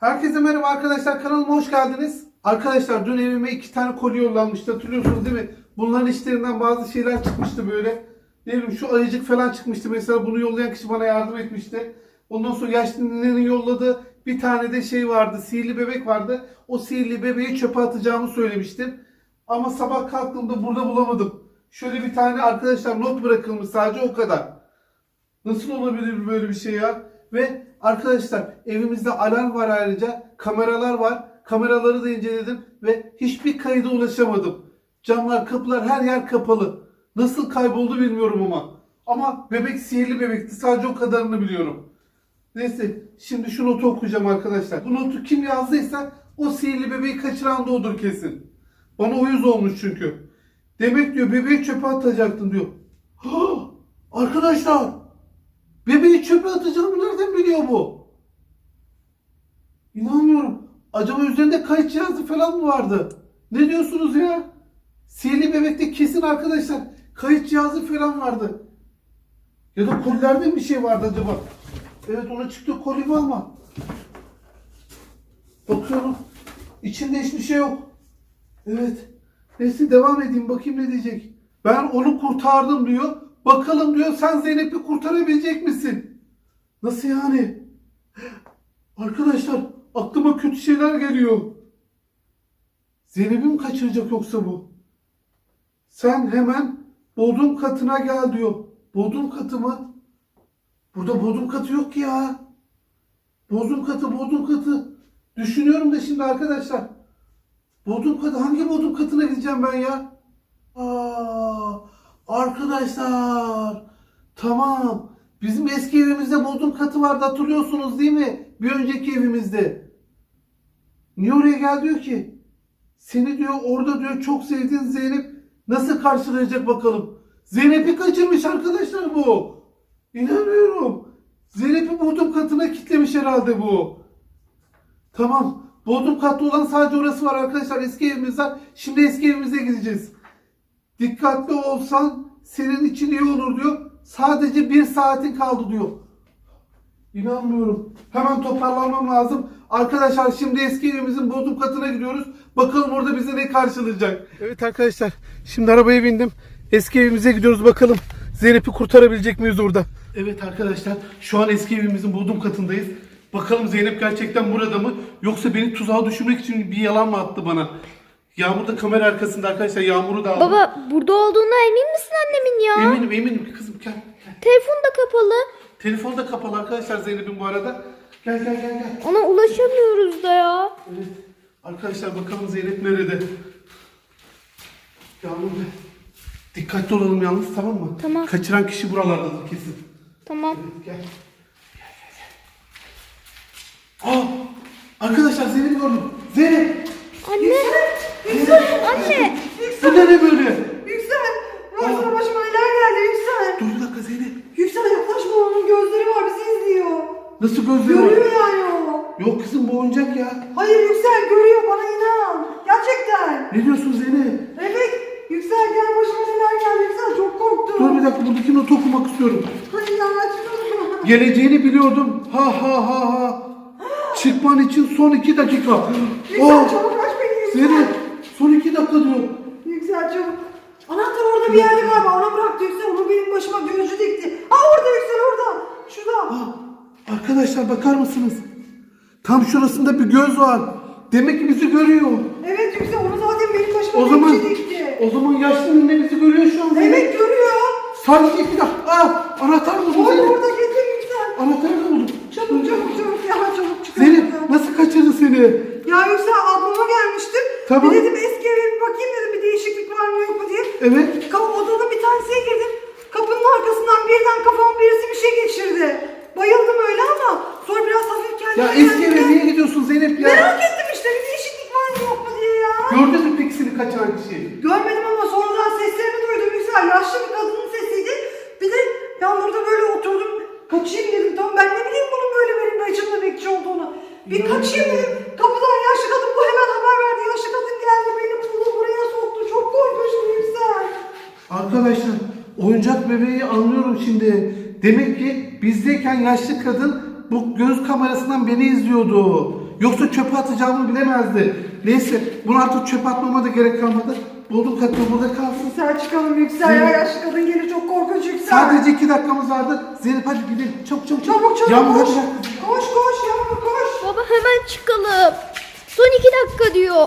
Herkese merhaba arkadaşlar kanalıma hoş geldiniz. Arkadaşlar dün evime iki tane koli yollanmıştı hatırlıyorsunuz değil mi? Bunların içlerinden bazı şeyler çıkmıştı böyle. Ne bileyim şu ayıcık falan çıkmıştı mesela bunu yollayan kişi bana yardım etmişti. Ondan sonra yaşlı ninenin yolladığı bir tane de şey vardı sihirli bebek vardı. O sihirli bebeği çöpe atacağımı söylemiştim. Ama sabah kalktığımda burada bulamadım. Şöyle bir tane arkadaşlar not bırakılmış sadece o kadar. Nasıl olabilir böyle bir şey ya? Ve arkadaşlar evimizde alarm var ayrıca. Kameralar var. Kameraları da inceledim ve hiçbir kayda ulaşamadım. Camlar, kapılar her yer kapalı. Nasıl kayboldu bilmiyorum ama. Ama bebek sihirli bebekti. Sadece o kadarını biliyorum. Neyse şimdi şu notu okuyacağım arkadaşlar. Bu notu kim yazdıysa o sihirli bebeği kaçıran da odur kesin. Bana uyuz olmuş çünkü. Demek diyor bebeği çöpe atacaktın diyor. Arkadaşlar Bebeği çöpe atacağımı nereden biliyor bu? İnanmıyorum. Acaba üzerinde kayıt cihazı falan mı vardı? Ne diyorsunuz ya? Sihirli bebekte kesin arkadaşlar kayıt cihazı falan vardı. Ya da kolilerde bir şey vardı acaba? Evet ona çıktı koli bu ama. Bakıyorum. İçinde hiçbir şey yok. Evet. Neyse devam edeyim bakayım ne diyecek. Ben onu kurtardım diyor. Bakalım diyor sen Zeynep'i kurtarabilecek misin? Nasıl yani? Arkadaşlar aklıma kötü şeyler geliyor. Zeynep'i mi kaçıracak yoksa bu? Sen hemen bodrum katına gel diyor. Bodrum katı mı? Burada bodrum katı yok ki ya. Bodrum katı, bodrum katı. Düşünüyorum da şimdi arkadaşlar. Bodrum katı, hangi bodrum katına gideceğim ben ya? Aa, arkadaşlar. Tamam. Bizim eski evimizde bodrum katı vardı hatırlıyorsunuz değil mi? Bir önceki evimizde. Niye oraya gel diyor ki? Seni diyor orada diyor çok sevdiğin Zeynep nasıl karşılayacak bakalım. Zeynep'i kaçırmış arkadaşlar bu. İnanmıyorum. Zeynep'i bodrum katına kitlemiş herhalde bu. Tamam. Bodrum katlı olan sadece orası var arkadaşlar. Eski evimiz var. Şimdi eski evimize gideceğiz. Dikkatli olsan senin için iyi olur diyor. Sadece bir saatin kaldı diyor. İnanmıyorum. Hemen toparlanmam lazım. Arkadaşlar şimdi eski evimizin bodrum katına gidiyoruz. Bakalım orada bize ne karşılayacak. Evet arkadaşlar. Şimdi arabaya bindim. Eski evimize gidiyoruz bakalım. Zeynep'i kurtarabilecek miyiz orada? Evet arkadaşlar. Şu an eski evimizin bodrum katındayız. Bakalım Zeynep gerçekten burada mı? Yoksa beni tuzağa düşürmek için bir yalan mı attı bana? Yağmur da kamera arkasında arkadaşlar. Yağmur'u da aldım. Baba burada olduğuna emin misin annemin ya? Eminim eminim kızım gel. gel. Telefon da kapalı. Telefon da kapalı arkadaşlar Zeynep'in bu arada. Gel gel gel gel. Ona ulaşamıyoruz da ya. Evet. Arkadaşlar bakalım Zeynep nerede? Yağmur Bey. Dikkatli olalım yalnız tamam mı? Tamam. Kaçıran kişi buralardadır kesin. Tamam. Evet, gel. Gel gel gel. Aa! Arkadaşlar Zeynep'i gördüm. Zeynep! Anne. Anne. Bu ne ne böyle? Yüksel! Baksana başıma neler geldi Yüksel! Dur bir dakika Zeynep. Yüksel yaklaşma onun gözleri var bizi izliyor. Nasıl gözleri var? Görüyor yani o. Yok kızım bu oyuncak ya. Hayır Yüksel görüyor bana inan. Gerçekten. Ne diyorsun Zeynep? Evet. Yüksel gel başıma neler geldi Yüksel çok korktum. Dur bir dakika buradaki notu okumak istiyorum. Ya açıklasana. Geleceğini biliyordum. Ha ha ha ha. Çıkman için son iki dakika. Yüksel Oh, çabuk Yüksel. Zeynep son iki dakika diyor. Yüksel çabuk. Anahtar orada bir yerde galiba ona bıraktı Yüksel. Onu benim başıma gözcü dikti. Aa orada Yüksel orada. Şurada. Ah, Arkadaşlar bakar mısınız? Tam şurasında bir göz var. Demek ki bizi görüyor. Evet Yüksel onu zaten benim başıma O zaman gözcü dikti. o zaman yaşlı nene bizi görüyor şu an. Evet görüyor. Sadece iki dakika. Ah, anahtar buldum Orada Zeynep. orada getir Yüksel. Anahtarı buldum. Çabuk çabuk çabuk ya çabuk çıkar. Zeynep nasıl kaçırdı seni? Ya Yüksel ablama gelmiştim. Tamam. Bir dedim eski eve bir bakayım dedim bir değişiklik var mı yok mu diye. Evet. Ka- odada bir tanesine girdim. Kapının arkasından birden kafama birisi bir şey geçirdi. Bayıldım öyle ama sonra biraz hafif kendime Ya eski geldim. eve niye gidiyorsun Zeynep ya? Merak ettim işte bir değişiklik var mı yok mu diye ya. Gördün mü peki seni kaçıran kişiyi? Görmedim ama sonradan seslerini duydum Yüksel. Yaşlı bir kadının sesiydi. Bir de ben burada böyle oturdum. Kaçayım dedim. Tamam ben ne bileyim bunun böyle benim başımda bekçi olduğunu. Bir kaçayım dedim. Kapıdan yaşlı kadın bu hemen haber verdi. Yaşlı kadın geldi beni buldu buraya soktu. Çok korkmuştum Yüksel. Arkadaşlar oyuncak bebeği anlıyorum şimdi. Demek ki bizdeyken yaşlı kadın bu göz kamerasından beni izliyordu. Yoksa çöpe atacağımı bilemezdi. Neyse bunu artık çöpe atmama da gerek kalmadı. Buldum katı burada kalsın. Yüksel çıkalım Yüksel ya yaşlı kadın gelir çok korkunç Yüksel. Sadece iki dakikamız vardı. Zeynep hadi gidelim. Çabuk çabuk Çabuk çabuk Yağmur koş. hadi. Koş koş yavrum koş. Baba hemen çıkalım. Son iki dakika diyor.